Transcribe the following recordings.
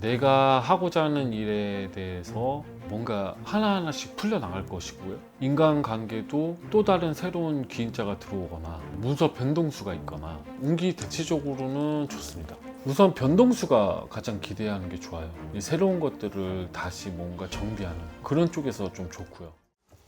내가 하고자 하는 일에 대해서 뭔가 하나하나씩 풀려나갈 것이고요. 인간관계도 또 다른 새로운 기인자가 들어오거나 문서 변동수가 있거나 운기 대체적으로는 좋습니다. 우선 변동수가 가장 기대하는 게 좋아요. 이 새로운 것들을 다시 뭔가 정비하는 그런 쪽에서 좀 좋고요.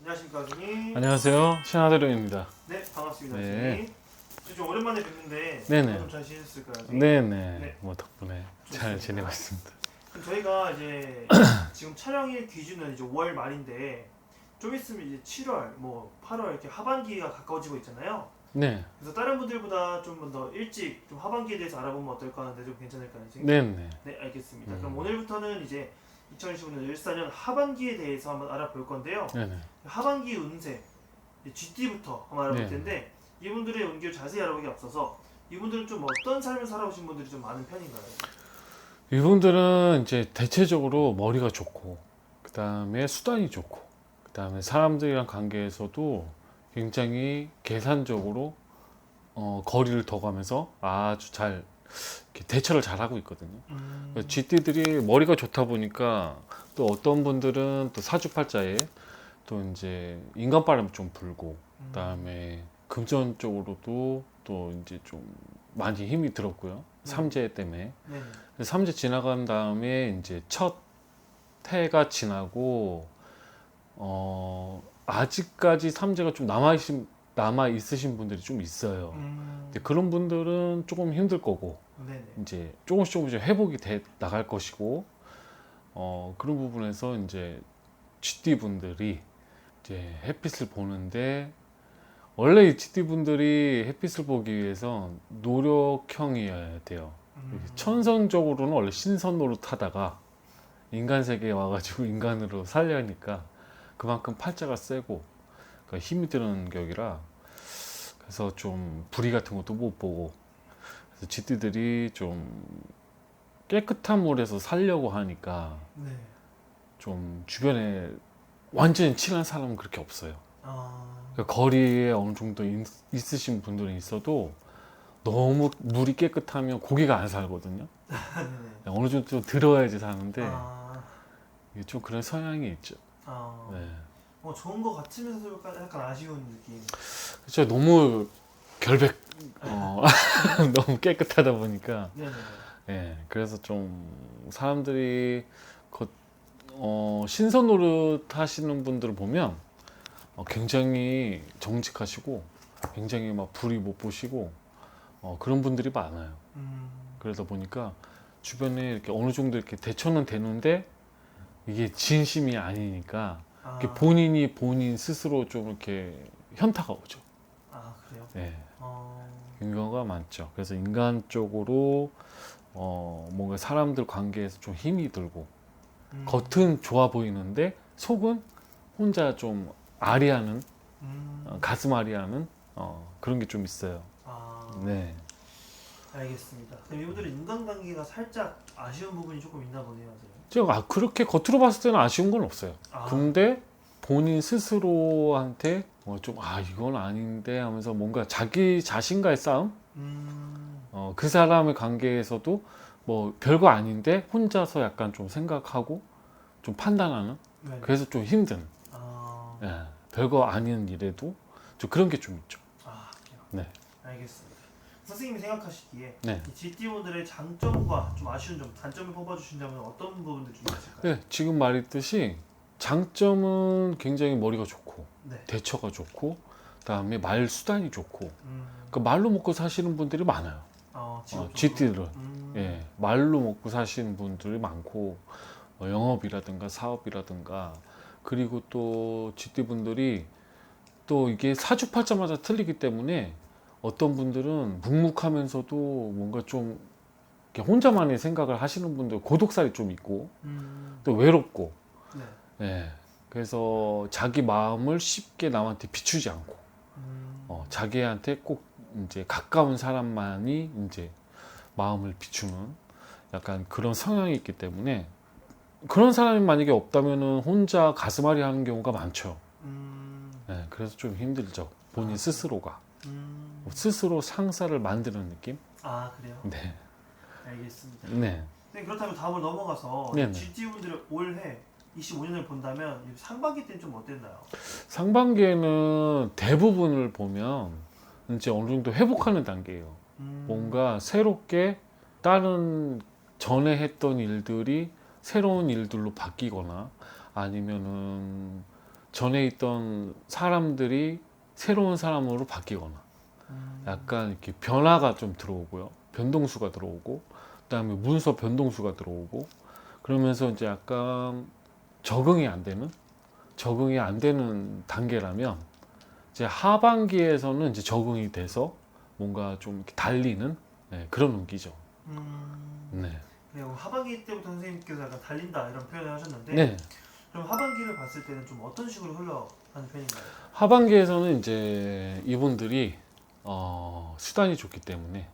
안녕하십니까 선생님. 안녕하세요. 신하대로입니다. 네 반갑습니다 네. 선생님. 저좀 오랜만에 뵙는데 네네. 좀 잘? 선생님? 네네. 네. 뭐 덕분에 잘 지내고 있습니다. 그럼 저희가 이제 지금 촬영일 기준은 이제 5월 말인데 좀 있으면 이제 7월, 뭐 8월 이렇게 하반기가 가까워지고 있잖아요. 네. 그래서 다른 분들보다 좀 더 일찍 좀 하반기에 대해서 알아보면 어떨까 하는데 좀 괜찮을까요? 선생님? 네네. 네 알겠습니다. 음. 그럼 오늘부터는 이제 2025년 14년 하반기에 대해서 한번 알아볼 건데요. 네네. 하반기 운세 GT부터 한번 알아볼 네. 텐데 이분들의 운기를 자세히 알아보기 앞서서 이분들은 좀 어떤 삶을 살아오신 분들이 좀 많은 편인가요? 이분들은 이제 대체적으로 머리가 좋고 그 다음에 수단이 좋고 그 다음에 사람들이랑 관계에서도 굉장히 계산적으로 어, 거리를 더 가면서 아주 잘 대처를 잘 하고 있거든요. 음, 쥐띠들이 머리가 좋다 보니까 또 어떤 분들은 또 사주팔자에 또 이제 인간바람 좀 불고 음, 그다음에 금전 쪽으로도 또 이제 좀 많이 힘이 들었고요. 삼재 때문에 네. 삼재 지나간 다음에 이제 첫 해가 지나고 어 아직까지 삼재가 좀 남아 있으신 남아 있으신 분들이 좀 있어요. 음, 그런 분들은 조금 힘들 거고 네네. 이제 조금씩 조금씩 회복이 돼 나갈 것이고 어 그런 부분에서 이제 GT 분들이 이제 햇빛을 보는데 원래 이 GT 분들이 햇빛을 보기 위해서 노력형이어야 돼요. 음, 천성적으로는 원래 신선 노릇하다가 인간 세계에 와가지고 인간으로 살려니까 그만큼 팔자가 세고 그러니까 힘이 드는 격이라 그래서 좀 불이 같은 것도 못 보고 그래서 쥐띠들이 좀 깨끗한 물에서 살려고 하니까 네. 좀 주변에 완전히 친한 사람은 그렇게 없어요. 아, 그러니까 거리에 어느 정도 있, 있으신 분들은 있어도 너무 물이 깨끗하면 고기가 안 살거든요. 네네. 어느 정도 좀 들어야지 사는데 아, 이게 좀 그런 성향이 있죠. 아, 네. 뭐 좋은 거 같으면서도 약간, 약간 아쉬운 느낌. 그렇죠. 너무 결백, 어, 너무 깨끗하다 보니까, 네네. 예. 그래서 좀 사람들이 그, 어, 신선 노릇 하시는 분들을 보면 어, 굉장히 정직하시고, 굉장히 막 불이 못 보시고, 어, 그런 분들이 많아요. 음, 그러다 보니까 주변에 이렇게 어느 정도 이렇게 대처는 되는데 이게 진심이 아니니까 아, 본인이 본인 스스로 좀 이렇게 현타가 오죠. 아 그래요? 네. 어, 경우가 많죠. 그래서 인간 쪽으로 어 뭔가 사람들 관계에서 좀 힘이 들고 음, 겉은 좋아 보이는데 속은 혼자 좀 아리하는 음, 어, 가슴 아리하는 어 그런 게 좀 있어요. 아, 네. 알겠습니다. 그럼 이분들은 인간관계가 살짝 아쉬운 부분이 조금 있나 보네요. 제가 아, 그렇게 겉으로 봤을 때는 아쉬운 건 없어요. 아, 근데 본인 스스로한테 어, 좀아 이건 아닌데 하면서 뭔가 자기 자신과의 싸움 음, 어, 그 사람의 관계에서도 뭐 별거 아닌데 혼자서 약간 좀 생각하고 좀 판단하는 네. 그래서 좀 힘든 아, 예, 별거 아닌 일에도 좀 그런 게 좀 있죠. 아, 그래요. 네. 알겠습니다. 선생님이 생각하시기에 네. 이 GT분들의 장점과 좀 아쉬운 점, 단점을 뽑아주신다면 어떤 부분들 좀 있을까요? 네, 지금 말했듯이 장점은 굉장히 머리가 좋고 네. 대처가 좋고 그다음에 말 수단이 좋고 음, 그 말로 먹고 사시는 분들이 많아요. 어, 어, 직업적으로. GT들은 음, 예, 말로 먹고 사시는 분들이 많고 어, 영업이라든가 사업이라든가 그리고 또 GT 분들이 또 이게 사주팔자마다 틀리기 때문에 어떤 분들은 묵묵하면서도 뭔가 좀 혼자만의 생각을 하시는 분들 고독살이 좀 있고 음, 또 외롭고. 네. 예, 그래서 자기 마음을 쉽게 남한테 비추지 않고 음, 어, 자기한테 꼭 이제 가까운 사람만이 이제 마음을 비추는 약간 그런 성향이 있기 때문에 그런 사람이 만약에 없다면은 혼자 가슴앓이 하는 경우가 많죠. 음, 예, 그래서 좀 힘들죠. 본인 아. 스스로가 음, 스스로 상사를 만드는 느낌? 아 그래요? 네, 알겠습니다. 네, 네, 그렇다면 다음으로 넘어가서. GT 분들의 올해 25년을 본다면 이 상반기 때는 좀 어땠나요? 상반기에는 대부분을 보면 이제 어느 정도 회복하는 단계예요. 음, 뭔가 새롭게 다른 전에 했던 일들이 새로운 일들로 바뀌거나 아니면은 전에 있던 사람들이 새로운 사람으로 바뀌거나 음, 약간 이렇게 변화가 좀 들어오고요. 변동수가 들어오고 그다음에 문서 변동수가 들어오고 그러면서 이제 약간 적응이 안 되는 적응이 안 되는 단계라면 이제 하반기에서는 이제 적응이 돼서 뭔가 좀 달리는 네, 그런 운기죠. 음, 하반기 때부터 선생님께서 약간 달린다 이런 표현을 하셨는데 네. 그럼 하반기를 봤을 때는 좀 어떤 식으로 흘러가는 편인가요? 하반기에서는 이제 이분들이 어, 수단이 좋기 때문에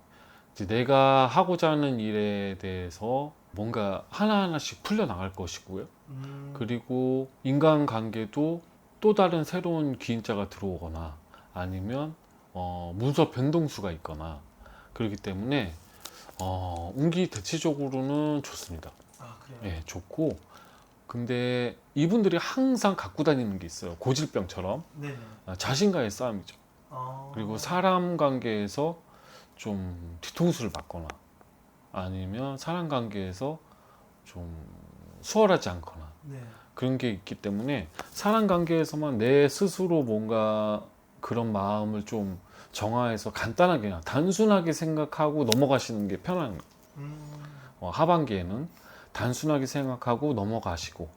이제 내가 하고자 하는 일에 대해서 뭔가 하나하나씩 풀려 나갈 것이고요. 음, 그리고 인간관계도 또 다른 새로운 기인자가 들어오거나 아니면 어, 문서 변동수가 있거나 그렇기 때문에 어, 운기 대체적으로는 좋습니다. 아 그래요? 예, 좋고 근데 이분들이 항상 갖고 다니는 게 있어요. 고질병처럼 네네. 아, 자신과의 싸움이죠. 아, 그리고 사람 관계에서 좀 뒤통수를 맞거나 아니면 사람 관계에서 좀 수월하지 않거나 네. 그런 게 있기 때문에 사람 관계에서만 내 스스로 뭔가 그런 마음을 좀 정화해서 간단하게 그냥 단순하게 생각하고 넘어가시는 게 편한 음, 어, 하반기에는 단순하게 생각하고 넘어가시고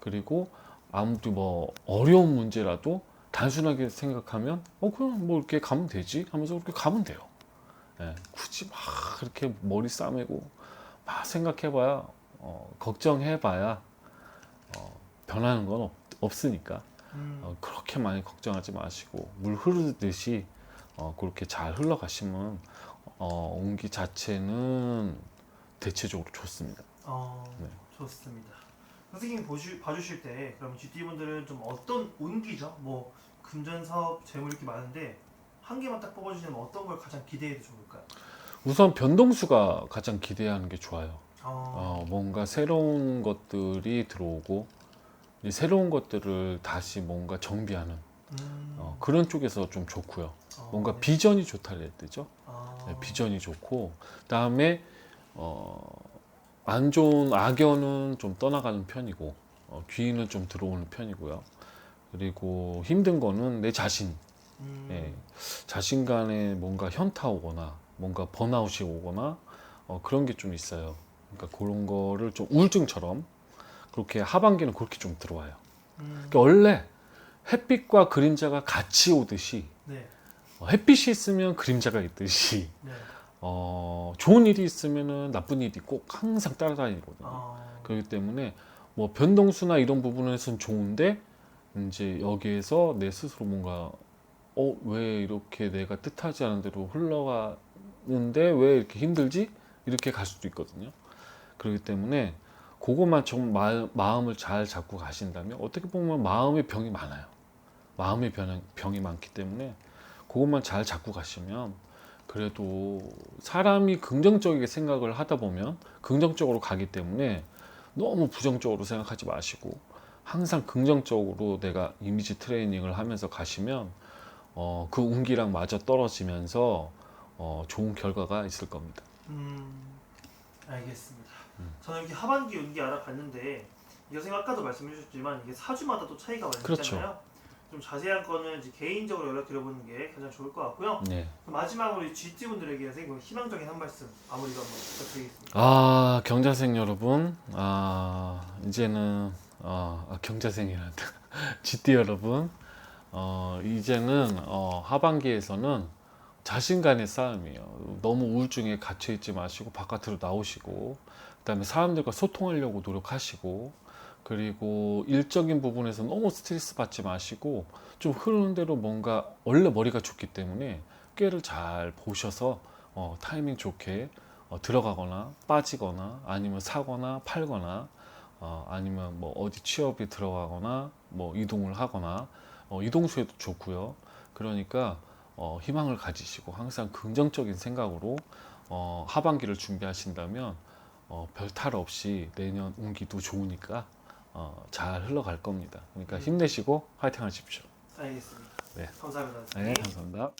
그리고 아무리 뭐 어려운 문제라도 단순하게 생각하면 어 그냥 뭐 이렇게 가면 되지 하면서 그렇게 가면 돼요. 예, 굳이 막 그렇게 머리 싸매고 막 생각해봐야 어, 걱정해봐야 어, 변하는 건 없, 없으니까 음, 어, 그렇게 많이 걱정하지 마시고 물 흐르듯이 어, 그렇게 잘 흘러가시면 어, 온기 자체는 대체적으로 좋습니다. 어, 네. 좋습니다. 선생님이 보시, 봐주실 때 그럼 GT 분들은 좀 어떤 운기죠? 뭐 금전 사업 재물 이렇게 많은데 한 개만 딱 뽑아주시면 어떤 걸 가장 기대해도 좋을까요? 우선 변동수가 가장 기대하는 게 좋아요. 어, 어, 뭔가 새로운 것들이 들어오고 이 새로운 것들을 다시 뭔가 정비하는 음, 어, 그런 쪽에서 좀 좋고요. 어, 뭔가 네. 비전이 좋다 그래야 되죠. 아, 네, 비전이 좋고 그다음에 어, 안 좋은 악연은 좀 떠나가는 편이고 어, 귀인은 좀 들어오는 편이고요. 그리고 힘든 거는 내 자신, 음, 예, 자신 간에 뭔가 현타 오거나 뭔가 번아웃이 오거나 어, 그런 게 좀 있어요. 그러니까 그런 거를 좀 우울증처럼 그렇게 하반기는 그렇게 좀 들어와요. 음, 그러니까 원래 햇빛과 그림자가 같이 오듯이 네, 어, 햇빛이 있으면 그림자가 있듯이 네. 어, 좋은 일이 있으면은 나쁜 일이 꼭 항상 따라다니거든요. 아, 그렇기 때문에 뭐 변동수나 이런 부분에서는 좋은데 이제 여기에서 내 스스로 뭔가 어 왜 이렇게 내가 뜻하지 않은 대로 흘러가는데 왜 이렇게 힘들지 이렇게 갈 수도 있거든요. 그렇기 때문에 그것만 좀 마, 마음을 잘 잡고 가신다면 어떻게 보면 마음의 병이 많아요. 마음의 병, 병이 많기 때문에 그것만 잘 잡고 가시면 그래도 사람이 긍정적이게 생각을 하다 보면 긍정적으로 가기 때문에 너무 부정적으로 생각하지 마시고 항상 긍정적으로 내가 이미지 트레이닝을 하면서 가시면 어, 그 운기랑 맞아 떨어지면서 어, 좋은 결과가 있을 겁니다. 음, 알겠습니다. 음. 저는 이렇게 하반기 운기 알아봤는데 선생님 아까도 말씀해 주셨지만 이게 사주마다 또 차이가 많이 그렇죠. 있잖아요. 좀 자세한 거는 이제 개인적으로 연락 드려보는 게 가장 좋을 것 같고요. 네. 마지막으로 이 GT 분들에게 선생님 희망적인 한 말씀 마무리가 한번 부탁드리겠습니다. 아 경자생 여러분, 아 이제는 어, 아, 경자생이란다. GT 여러분, 어, 이제는 어, 하반기에서는 자신 간의 싸움이에요. 너무 우울증에 갇혀 있지 마시고 바깥으로 나오시고, 그다음에 사람들과 소통하려고 노력하시고, 그리고 일적인 부분에서 너무 스트레스 받지 마시고 좀 흐르는 대로 뭔가 원래 머리가 좋기 때문에 꾀를 잘 보셔서 어, 타이밍 좋게 어, 들어가거나 빠지거나 아니면 사거나 팔거나 어, 아니면 뭐 어디 취업이 들어가거나 뭐 이동을 하거나 어, 이동수에도 좋고요. 그러니까 어, 희망을 가지시고 항상 긍정적인 생각으로 어, 하반기를 준비하신다면 어, 별탈 없이 내년 운기도 좋으니까 어, 잘 흘러갈 겁니다. 그러니까 힘내시고 화이팅 하십시오. 알겠습니다. 네. 감사합니다. 네, 감사합니다.